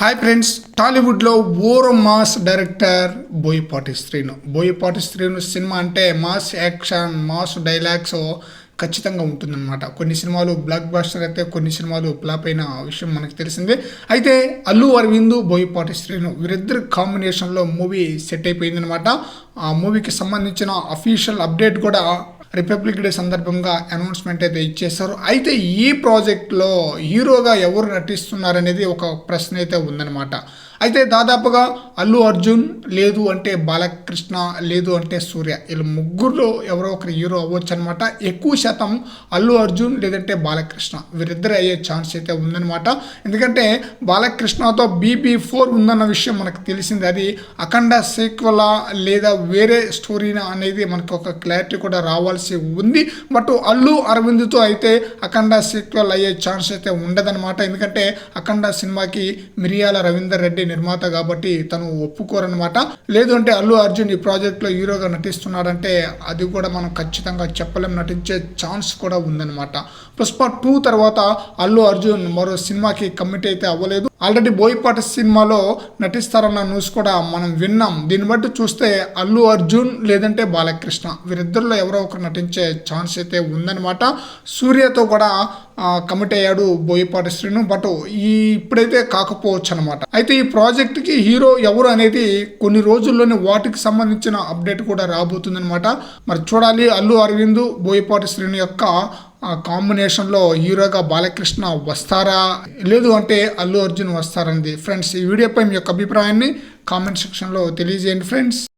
Hi friends టాలీవుడ్లో ఓరో mass director Boyapati Srinu Boyapati Srinu cinema అంటే mass action mass dialogues ఖచ్చితంగా ఉంటుందన్నమాట. కొన్ని సినిమాలు బ్లాక్ బాస్టర్ అయితే కొన్ని సినిమాలు ఫ్లాప్ అయిన విషయం మనకు తెలిసిందే. అయితే అల్లు అరవింద్ బోయపాటి శ్రీను వీరిద్దరు కాంబినేషన్లో మూవీ సెట్ అయిపోయిందనమాట ఆ మూవీకి సంబంధించిన అఫీషియల్ అప్డేట్ కూడా రిపబ్లిక్ డే సందర్భంగా అనౌన్స్మెంట్ అయితే ఇచ్చేశారు. అయితే ఈ ప్రాజెక్ట్లో హీరోగా ఎవరు నటిస్తున్నారనేది ఒక ప్రశ్న అయితే ఉందన్నమాట. అయితే దాదాపుగా అల్లు అర్జున్ లేదు అంటే బాలకృష్ణ లేదు అంటే సూర్య. వీళ్ళు ముగ్గురులో ఎవరో ఒకరు హీరో అవ్వచ్చు అనమాట ఎక్కువ శాతం అల్లు అర్జున్ లేదంటే బాలకృష్ణ. వీరిద్దరు అయ్యే ఛాన్స్ అయితే ఉందన్నమాట. ఎందుకంటే బాలకృష్ణతో బీబీ ఫోర్ ఉందన్న విషయం మనకు తెలిసింది. అది అఖండ సీక్వలా లేదా వేరే స్టోరీనా అనేది మనకు ఒక క్లారిటీ కూడా రావాల్సి ఉంది. బట్ అల్లు అరవింద్తో అయితే అఖండ సీక్వెల్ అయ్యే ఛాన్స్ అయితే ఉండదన్నమాట. ఎందుకంటే అఖండ సినిమాకి మిరియాల రవీందర్ రెడ్డి నిర్మాత కాబట్టి తను ఒప్పుకోరనమాట లేదు అంటే అల్లు అర్జున్ ఈ ప్రాజెక్ట్లో హీరోగా నటిస్తున్నాడంటే అది కూడా మనం ఖచ్చితంగా చెప్పలేం. నటించే ఛాన్స్ కూడా ఉందన్నమాట. పుష్ప టూ తర్వాత అల్లు అర్జున్ మరో సినిమాకి కమిట్ అయితే అవ్వలేదు. ఆల్రెడీ బోయపాటి సినిమాలో నటిస్తారన్న న్యూస్ కూడా మనం విన్నాం. దీన్ని బట్టి చూస్తే అల్లు అర్జున్ లేదంటే బాలకృష్ణ. వీరిద్దరిలో ఎవరో ఒకరు నటించే ఛాన్స్ అయితే ఉందన్నమాట. సూర్యతో కూడా కమిట్ అయ్యాడు బోయపాటి శ్రీను బట్ ఈ ఇప్పుడైతే కాకపోవచ్చు అనమాట అయితే ఈ ప్రాజెక్ట్కి హీరో ఎవరు అనేది కొన్ని రోజుల్లోనే వాటికి సంబంధించిన అప్డేట్ కూడా రాబోతుందనమాట మరి చూడాలి అల్లు అరవింద్ బోయపాటి శ్రీను యొక్క కాంబినేషన్లో హీరోగా బాలకృష్ణ వస్తారా? లేదు అంటే అల్లు అర్జున్ వస్తారంది ఫ్రెండ్స్ ఈ వీడియోపై మీ యొక్క అభిప్రాయాన్ని కామెంట్ సెక్షన్లో తెలియజేయండి ఫ్రెండ్స్.